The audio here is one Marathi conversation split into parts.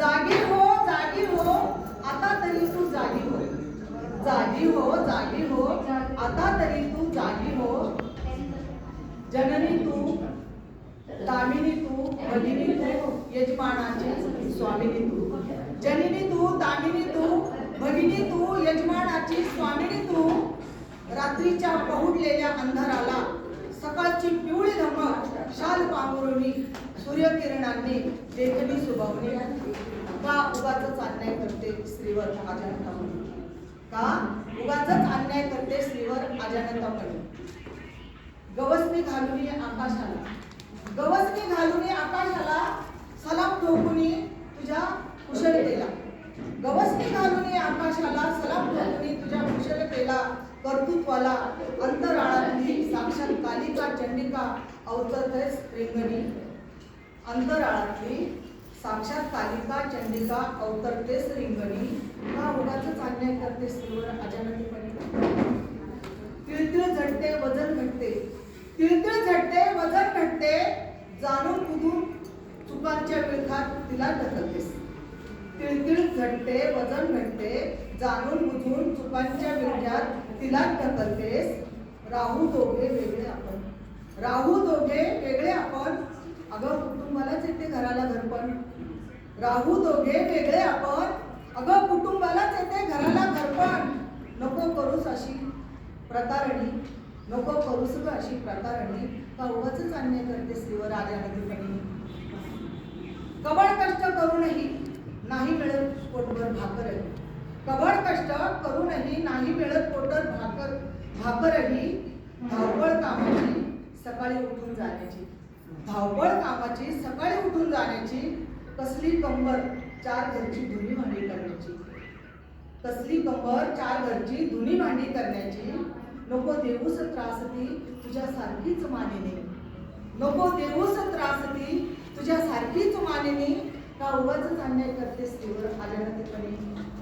जागी हो जागी हो आता तरी तू जागी हो. जागी हो जागी हो आता तरी तू जागी हो. जननी तू दामिनी तू भगिनी तू यजमानाची स्वामिनी तू. जननी तू दामिनी तू भगिनी तू यजमानाची स्वामिनी तू. रात्रीच्या पहुडलेल्या अंधाराला सकाळची पिवळी धमक शाल पांघरुणी सूर्यकिरणांनी देखणी सुभावली का उगाच अन्याय करते स्त्रीवर म्हणून. का? उगाच अन्याय करते स्त्रीवर म्हणून. गवसनी घालून आकाशाला. गवसनी घालून आकाशाला सलाम ठोकून तुझ्या कुशलतेला. गवसनी घालून आकाशाला सलाम ठोकून तुझ्या कर्तृत्वाला अंतराळातली साक्षात कालिका चंडिका अवतरतेस रिंगणी अंतराळातली साक्षात कालिका चंडिका अवतरतेस रिंगणी हा उगाच अन्याय करते स्त्रीवर अजानतेपणे. तिळतिळ झटते वजन घटते. तिळतिळ झटते वजन घटते. जाणून बुधून चुकांच्या विळखात तिला ढकलतेस. तिळतिळ झटते वजन घटते. जाणून बुधून चुकांच्या विळख्यात तिला ढकलतेस राहू दोघे वेगळे आपण. राहू दोघे वेगळे आपण. अगं कुटुंबालाच येते घराला घरपण. राहू दोघे वेगळे आपण. अगं कुटुंबालाच येते घराला घरपण. नको करूस अशी प्रतारणी. नको करूस ग अशी प्रतारणी. का उगाच अन्य करते स्त्रीवर राजानदीपणी कबड कष्ट करूनही नाही. मिळत पोटभर भाकर कबड कष्ट करूनही नाही मिळत पोटर भाकर भाकरही धावपळ कामाची सकाळी उठून जाण्याची. धावपळ कामाची सकाळी उठून जाण्याची कसली कंबर चार घरची धुनी भांडी करण्याची. कसली कंबर चार घरची धुनी भांडी करण्याची नको देऊस त्रासती तुझ्या सारखीच मानिनी. नको देऊस त्रासती तुझ्या सारखीच मानिनी. का उगाच अन्याय करतेस तीवर आल्यानंतरपणे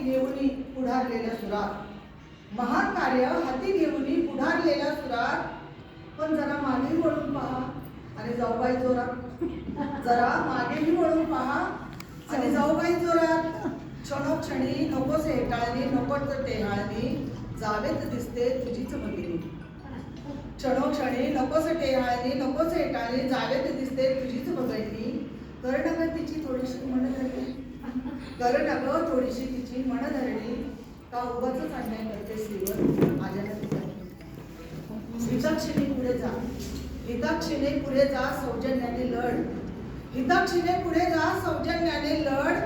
हाती घेऊन पुढारलेल्या सुरात. महान कार्य हाती घेऊन पुढारलेल्या सुरात. पण जरा मागेही वळून पहा. आणि जाऊबाई जोरात. जरा मागेही वळून पहा. आणि जाऊबाई जोरात. क्षणोक्षणी नकोच हेटाळणी नकोच टेहाळणी जावेत दिसते तुझीच भगिनी. क्षणोक्षणी नकोस टेहाळणी नकोच हेटाळणी जावेत दिसते तुझीच बघायची कर ना तिची थोडीशी मन कारण अगं थोडीशी तिची मन धरणी का उगाच अन्याय करते स्त्रीवर? माझ्या हिताक्षीने पुढे जा. हिताक्षीने पुढे जा सौजन्याने लढ. हिताक्षिणे पुढे जा सौजन्याने लढ.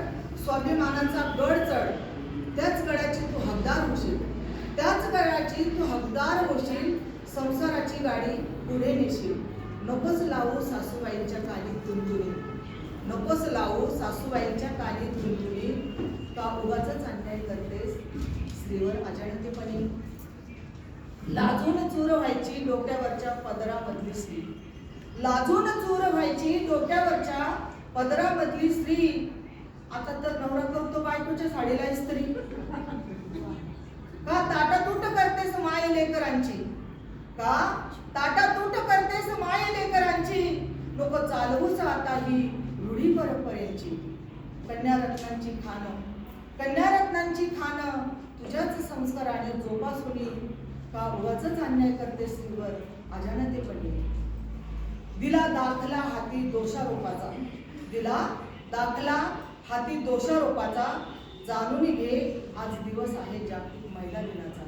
स्वाभिमानाचा गड चढ. त्याच गडाची तू हकदार होशील. त्याच गडाची तू हकदार होशील. संसाराची गाडी पुढे नेशील. नकोच लावू सासूबाईंच्या काली तुंतुरी. नकोच लावू सासूबाईंच्या काली तुंतुरी का उगाच अन्याय करतेस स्त्रीवर अजाणतेपणे लाजून चूर व्हायची डोक्यावरच्या पदरामधली स्त्री. लाजून चूर व्हायची डोक्यावरच्या पदरामधली स्त्री. आता तर नवरा करतो बायकोच्या साडीला स्त्री. का ताटातूट करतेस माय लेकरांची का ताटातूट करतेस माय लेकरांची लोक चालवूच आता ही रूढी परंपरेची. कन्यारत्नांची खाणं. कन्यारत्नांची खाणं. तुझ्याच संस्काराने जोपासुनी का उगाच अन्याय करते स्त्रीवर? अजाणतेपणे दिला दाखला हाती दोषारोपाचा. दिला दाखला हाती दोषारोपाचा. जाणून घे आज दिवस आहे जागतिक महिला दिनाचा.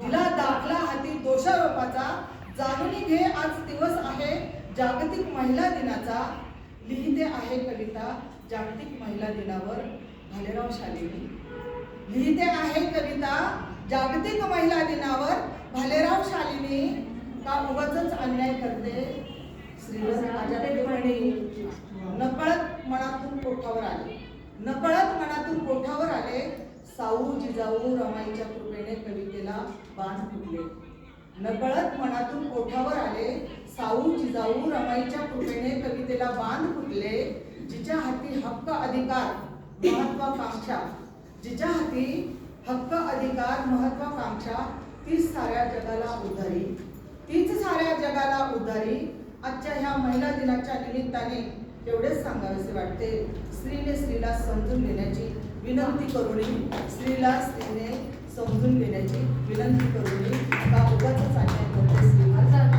दिला दाखला हाती दोषारोपाचा. जाणून घे आज दिवस आहे जागतिक महिला दिनाचा. लिहिते आहे कविता जागतिक महिला दिनावर. भालेराव शालेनी. लिहिते आहे कविता जागतिक महिला दिनावर भालेराव शालिनी का उगच अन्याय करते? नकळत मनातून कोठावर आले. नकळत मनातून कोठावर आले साऊ जिजाऊ रमाईच्या कृपेने कवितेला बाण फुटले. नकळत मनातून कोठावर आले साऊ जिजाऊ रमाईच्या कृपेने कवितेला बांध फुटले जिच्या हाती हक्क अधिकार महत्वाकांक्षा जिच्या हाती हक्क अधिकार महत्वाकांक्षा तीच साऱ्या जगाला उद्धारी तीच साऱ्या जगाला उद्धारी आजच्या ह्या महिला दिनाच्या निमित्ताने एवढेच सांगावेसे वाटते. स्त्रीने स्त्रीला समजून घेण्याची विनंती करून स्त्रीला स्त्रीने समजून घेण्याची विनंती करून का उगाच अन्याय करते